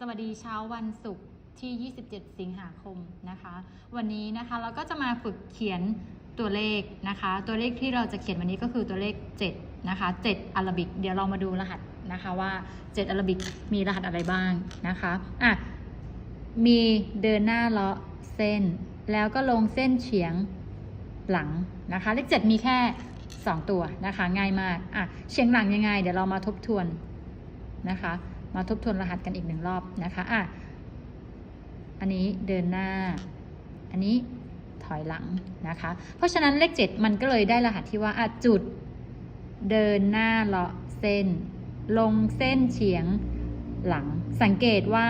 สวัสดีเช้าวันศุกร์ที่ 27 สิงหาคมนะคะ วันนี้นะคะเราก็จะมาฝึกเขียนตัวเลขนะคะ ตัวเลขที่เราจะเขียนวันนี้ก็คือตัวเลข 7 นะคะ 7อารบิก เดี๋ยวเรามาดูรหัสนะคะว่า 7อารบิกมีรหัสอะไรบ้างนะคะอะมีเดินหน้าเลาะเส้น แล้วก็ลงเส้นเฉียงหลังนะคะ เลข 7 มีแค่ 2 ตัวนะคะ ง่ายมากอะเฉียงหลังยังไง เดี๋ยวเรามาทบทวนนะคะ มาทบทวนรหัสกันอีกหนึ่งรอบนะคะอะอันนี้เดินหน้า อันนี้ถอยหลังนะคะ เพราะฉะนั้นเลข 7 มันก็เลยได้รหัสที่ว่าอะจุดเดินหน้าเลาะเส้น ลงเส้นเฉียงหลัง สังเกตว่า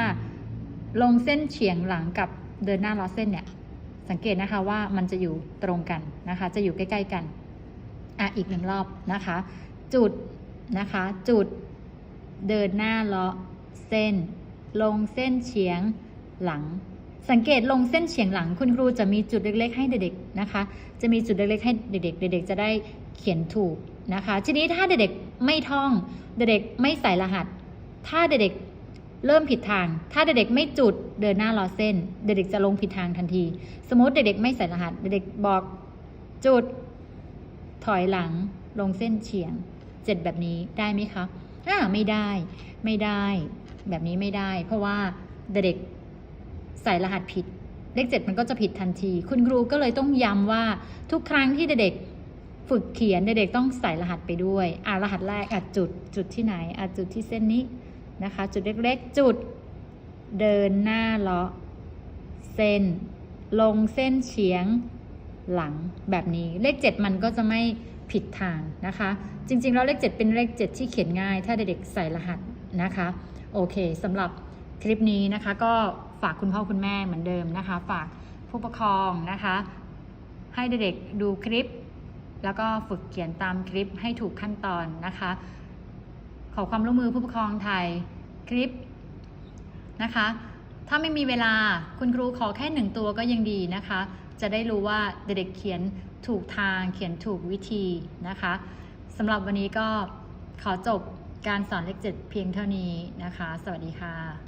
ลงเส้นเฉียงหลังกับเดินหน้าเลาะเส้นเนี่ย สังเกตนะคะว่ามันจะอยู่ตรงกันนะคะ จะอยู่ใกล้ ๆ กัน อะอีกหนึ่งรอบนะคะ จุดนะคะ จุด เดินหน้าเลาะเส้น ลงเส้นเฉียงหลัง สังเกตลงเส้นเฉียงหลัง คุณครูจะมีจุดเล็ก ๆ ให้เด็กๆนะคะ จะมีจุดเล็กๆให้เด็กๆ เด็ก ๆ จะได้เขียนถูกนะคะ ทีนี้ถ้าเด็กๆไม่ท่อง เด็กๆไม่ใส่รหัส ถ้าเด็กๆเริ่มผิดทาง ถ้าเด็กๆไม่จุดเดินหน้ารอเส้น เด็กๆจะลงผิดทางทันที สมมติเด็กๆไม่ใส่รหัส เด็กๆบอกจุดถอยหลังลงเส้นเฉียงเจ็ดแบบนี้ได้ไหมคะ อ่าไม่ได้ ไม่ได้ แบบนี้ไม่ได้ เพราะว่าเด็กใส่รหัสผิด เลขเจ็ดมันก็จะผิดทันที คุณครูก็เลยต้องย้ำว่าทุกครั้งที่เด็กฝึกเขียนเด็กๆต้องใส่รหัสไปด้วยอ่ารหัสแรกอะจุดจุดที่ไหนอะจุดที่เส้นนี้นะคะ จุดเล็กๆ จุดเดินหน้าเลาะเส้น ลงเส้นเฉียงหลังแบบนี้ เลข7มันก็จะไม่ ผิดทางนะคะ จริงๆแล้วเลข 7 เป็นเลข 7 ที่เขียนง่าย ถ้าเด็กๆใส่รหัสนะคะ โอเคสำหรับคลิปนี้นะคะ ก็ฝากคุณพ่อคุณแม่เหมือนเดิมนะคะ ฝากผู้ปกครองนะคะ ให้เด็กๆดูคลิป แล้วก็ฝึกเขียนตามคลิปให้ถูกขั้นตอนนะคะ ขอความร่วมมือผู้ปกครองไทยคลิปนะคะ ถ้าไม่มีเวลาคุณครูขอแค่หนึ่งตัวก็ยังดีนะคะ จะได้รู้ว่าเด็กๆเขียนถูกทางเขียนถูกวิธีนะคะสำหรับวันนี้ก็ขอจบการสอนเลขเจ็ดเพียงเท่านี้นะคะ สวัสดีค่ะ